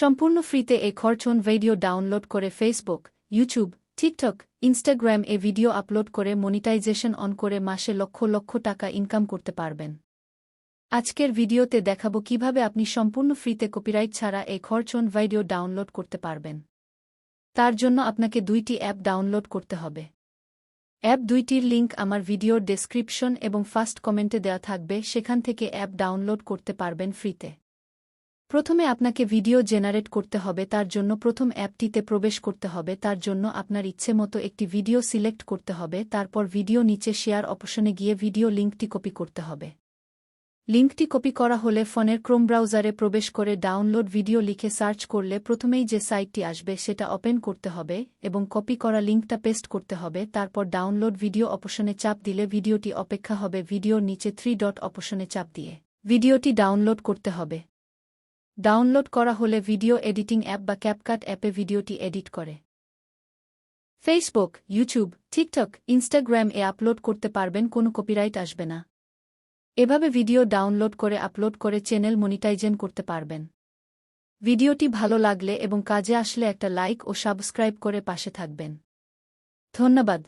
সম্পূর্ণ ফ্রিতে এ খরচন ভিডিও ডাউনলোড করে ফেসবুক ইউটিউব টিকটক ইনস্টাগ্রাম এ ভিডিও আপলোড করে মনিটাইজেশন অন করে মাসে লক্ষ লক্ষ টাকা ইনকাম করতে পারবেন। আজকের ভিডিওতে দেখাবো কীভাবে আপনি সম্পূর্ণ ফ্রিতে কপিরাইট ছাড়া এ খরচন ভিডিও ডাউনলোড করতে পারবেন। তার জন্য আপনাকে দুইটি অ্যাপ ডাউনলোড করতে হবে। অ্যাপ দুইটির লিঙ্ক আমার ভিডিওর ডেসক্রিপশন এবং ফার্স্ট কমেন্টে দেওয়া থাকবে, সেখান থেকে অ্যাপ ডাউনলোড করতে পারবেন ফ্রিতে। প্রথমে আপনাকে ভিডিও জেনারেট করতে হবে, তার জন্য প্রথম অ্যাপটিতে প্রবেশ করতে হবে, তার জন্য আপনার ইচ্ছে মতো একটি ভিডিও সিলেক্ট করতে হবে, তারপর ভিডিও নিচে শেয়ার অপশনে গিয়ে ভিডিও লিঙ্কটি কপি করতে হবে। লিঙ্কটি কপি করা হলে ফোনের ক্রোম ব্রাউজারে প্রবেশ করে ডাউনলোড ভিডিও লিখে সার্চ করলে প্রথমেই যে সাইটটি আসবে সেটা ওপেন করতে হবে এবং কপি করা লিঙ্কটা পেস্ট করতে হবে, তারপর ডাউনলোড ভিডিও অপশনে চাপ দিলে ভিডিওটি অপেক্ষা হবে ভিডিওর নিচে থ্রি ডট অপশনে চাপ দিয়ে। ভিডিওটি ডাউনলোড করতে হবে। ডাউনলোড করা হলে ভিডিও এডিটিং অ্যাপ বা ক্যাপকাট অ্যাপে ভিডিওটি এডিট করে। ফেসবুক ইউটিউব টিকটক ইনস্টাগ্রাম এ আপলোড করতে পারবেন, কোনো কপিরাইট আসবে না। এভাবে ভিডিও ডাউনলোড করে আপলোড করে চ্যানেল মনিটাইজেন করতে পারবেন। ভিডিওটি ভালো লাগলে এবং কাজে আসলে একটা লাইক ও সাবস্ক্রাইব করে পাশে থাকবেন। ধন্যবাদ।